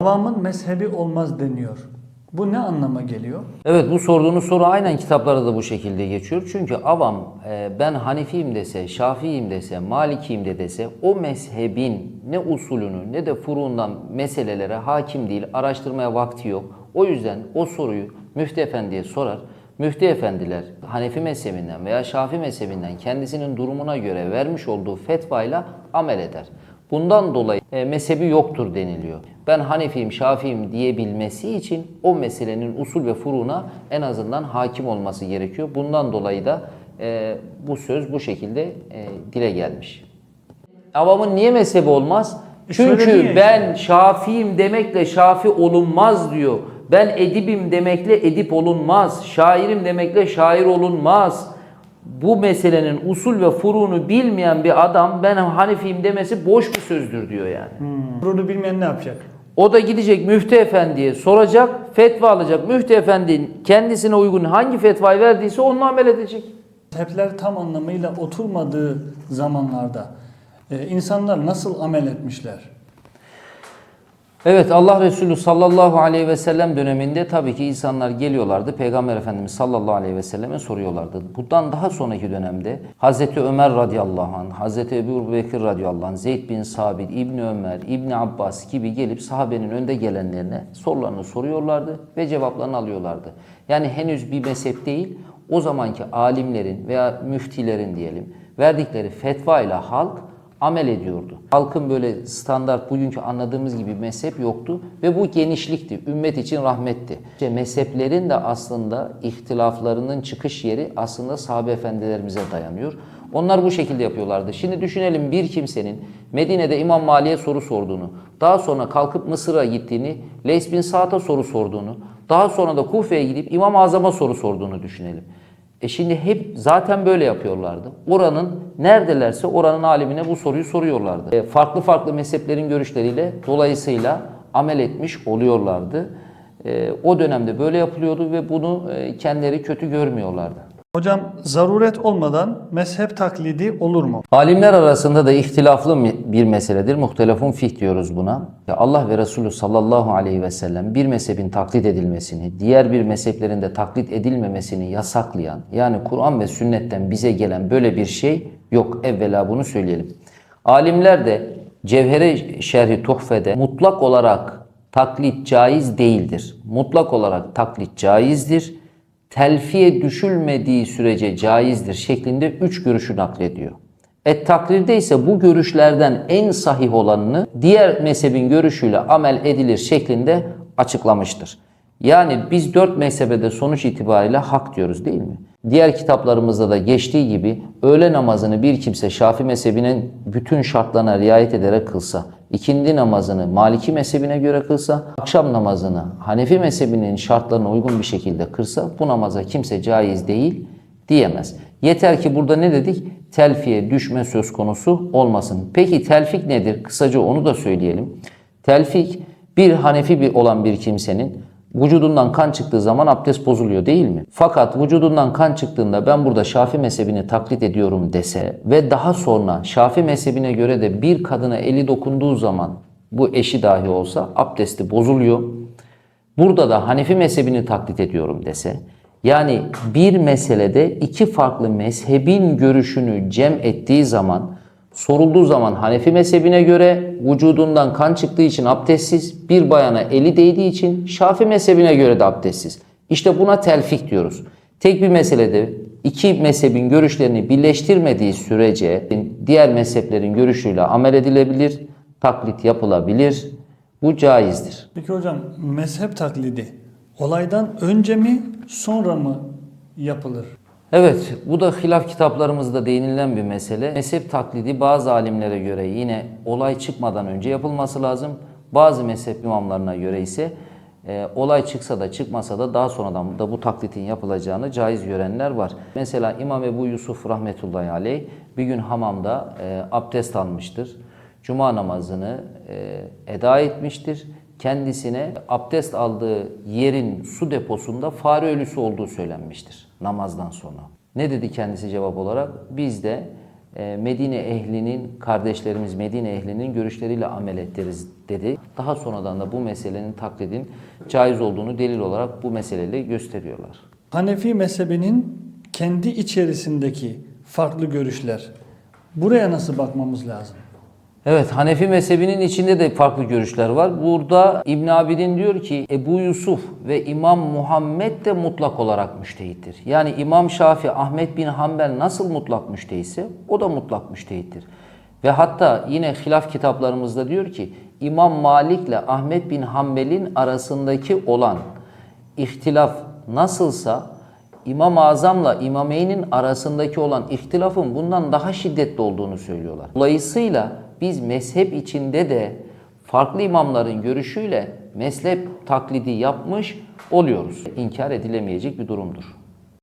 Avamın mezhebi olmaz deniyor. Bu ne anlama geliyor? Evet bu sorduğunuz soru aynen kitaplarda da bu şekilde geçiyor. Çünkü avam e, ben Hanifiyim dese, Şafiiyim dese, Malikiyim de dese o mezhebin ne usulünü ne de furuundan meselelere hakim değil, araştırmaya vakti yok. O yüzden o soruyu Müftü Efendi'ye sorar. Müftü Efendiler Hanefi mezhebinden veya Şafi mezhebinden kendisinin durumuna göre vermiş olduğu fetvayla amel eder. Bundan dolayı e, mezhebi yoktur deniliyor. Ben Hanefiyim, Şafiyim diyebilmesi için o meselenin usul ve furuğuna en azından hakim olması gerekiyor. Bundan dolayı da e, bu söz bu şekilde e, dile gelmiş. Avamın niye mezhebi olmaz? E, Çünkü ben Şafiyim demekle Şafi olunmaz diyor. Ben edibim demekle edip olunmaz. Şairim demekle şair olunmaz. Bu meselenin usul ve furuğunu bilmeyen bir adam ben Hanifiyim demesi boş bir sözdür diyor yani. Bunu bilmeyen ne yapacak? O da gidecek müftü efendiye soracak, fetva alacak. Müftü efendi kendisine uygun hangi fetvayı verdiyse onunla amel edecek. Mezhepler tam anlamıyla oturmadığı zamanlarda e, insanlar nasıl amel etmişler? Evet Allah Resulü sallallahu aleyhi ve sellem döneminde tabii ki insanlar geliyorlardı. Peygamber Efendimiz sallallahu aleyhi ve selleme soruyorlardı. Bundan daha sonraki dönemde Hazreti Ömer radıyallahu anh, Hazreti Ebu Bekir radıyallahu anh, Zeyd bin Sabit, İbni Ömer, İbni Abbas gibi gelip sahabenin önde gelenlerine sorularını soruyorlardı ve cevaplarını alıyorlardı. Yani henüz bir mezhep değil, o zamanki alimlerin veya müftilerin diyelim verdikleri fetva ile halk amel ediyordu. Halkın böyle standart bugünkü anladığımız gibi mezhep yoktu ve bu genişlikti. Ümmet için rahmetti. İşte mezheplerin de aslında ihtilaflarının çıkış yeri aslında sahabe efendilerimize dayanıyor. Onlar bu şekilde yapıyorlardı. Şimdi düşünelim bir kimsenin Medine'de İmam Mali'ye soru sorduğunu, daha sonra kalkıp Mısır'a gittiğini, Leys bin Sa'd'a soru sorduğunu, daha sonra da Kufe'ye gidip İmam Azam'a soru sorduğunu düşünelim. E şimdi hep zaten böyle yapıyorlardı. Oranın neredelerse oranın alimine bu soruyu soruyorlardı. E, farklı farklı mezheplerin görüşleriyle dolayısıyla amel etmiş oluyorlardı. E, o dönemde böyle yapılıyordu ve bunu e, kendileri kötü görmüyorlardı. Hocam zaruret olmadan mezhep taklidi olur mu? Alimler arasında da ihtilaflı bir meseledir. Muhtelefun fih diyoruz buna. Allah ve Resulü sallallahu aleyhi ve sellem bir mezhebin taklit edilmesini, diğer bir mezheplerin de taklit edilmemesini yasaklayan, yani Kur'an ve sünnetten bize gelen böyle bir şey yok. Evvela bunu söyleyelim. Alimler de Cevhere Şerhi Tuhfe'de mutlak olarak taklit caiz değildir. Mutlak olarak taklit caizdir telfiye düşülmediği sürece caizdir şeklinde üç görüşü naklediyor. Et takrirde ise bu görüşlerden en sahih olanını diğer mezhebin görüşüyle amel edilir şeklinde açıklamıştır. Yani biz dört mezhebede sonuç itibariyle hak diyoruz değil mi? Diğer kitaplarımızda da geçtiği gibi öğle namazını bir kimse Şafi mezhebinin bütün şartlarına riayet ederek kılsa, ikindi namazını Maliki mezhebine göre kılsa, akşam namazını Hanefi mezhebinin şartlarına uygun bir şekilde kırsa bu namaza kimse caiz değil diyemez. Yeter ki burada ne dedik? Telfiye düşme söz konusu olmasın. Peki telfik nedir? Kısaca onu da söyleyelim. Telfik bir Hanefi bir olan bir kimsenin vücudundan kan çıktığı zaman abdest bozuluyor değil mi? Fakat vücudundan kan çıktığında ben burada Şafi mezhebini taklit ediyorum dese ve daha sonra Şafi mezhebine göre de bir kadına eli dokunduğu zaman bu eşi dahi olsa abdesti bozuluyor. Burada da Hanefi mezhebini taklit ediyorum dese yani bir meselede iki farklı mezhebin görüşünü cem ettiği zaman sorulduğu zaman Hanefi mezhebine göre vücudundan kan çıktığı için abdestsiz, bir bayana eli değdiği için Şafi mezhebine göre de abdestsiz. İşte buna telfik diyoruz. Tek bir meselede iki mezhebin görüşlerini birleştirmediği sürece diğer mezheplerin görüşüyle amel edilebilir, taklit yapılabilir. Bu caizdir. Peki hocam mezhep taklidi olaydan önce mi sonra mı yapılır? Evet, bu da hilaf kitaplarımızda değinilen bir mesele. Mezhep taklidi bazı alimlere göre yine olay çıkmadan önce yapılması lazım. Bazı mezhep imamlarına göre ise e, olay çıksa da çıkmasa da daha sonradan da bu taklitin yapılacağını caiz görenler var. Mesela İmam Ebu Yusuf rahmetullahi aleyh bir gün hamamda e, abdest almıştır. Cuma namazını e, eda etmiştir. Kendisine abdest aldığı yerin su deposunda fare ölüsü olduğu söylenmiştir namazdan sonra. Ne dedi kendisi cevap olarak? Biz de e, Medine ehlinin, kardeşlerimiz Medine ehlinin görüşleriyle amel ettiririz dedi. Daha sonradan da bu meselenin taklidin caiz olduğunu delil olarak bu meseleyle gösteriyorlar. Hanefi mezhebinin kendi içerisindeki farklı görüşler. Buraya nasıl bakmamız lazım? Evet Hanefi mezhebinin içinde de farklı görüşler var. Burada İbn Abidin diyor ki Ebu Yusuf ve İmam Muhammed de mutlak olarak müştehittir. Yani İmam Şafi, Ahmet bin Hanbel nasıl mutlak müştehitse o da mutlak müştehittir. Ve hatta yine hilaf kitaplarımızda diyor ki İmam Malik ile Ahmet bin Hanbel'in arasındaki olan ihtilaf nasılsa İmam-ı Azam'la İmameyn'in arasındaki olan ihtilafın bundan daha şiddetli olduğunu söylüyorlar. Dolayısıyla biz mezhep içinde de farklı imamların görüşüyle mezhep taklidi yapmış oluyoruz. İnkar edilemeyecek bir durumdur.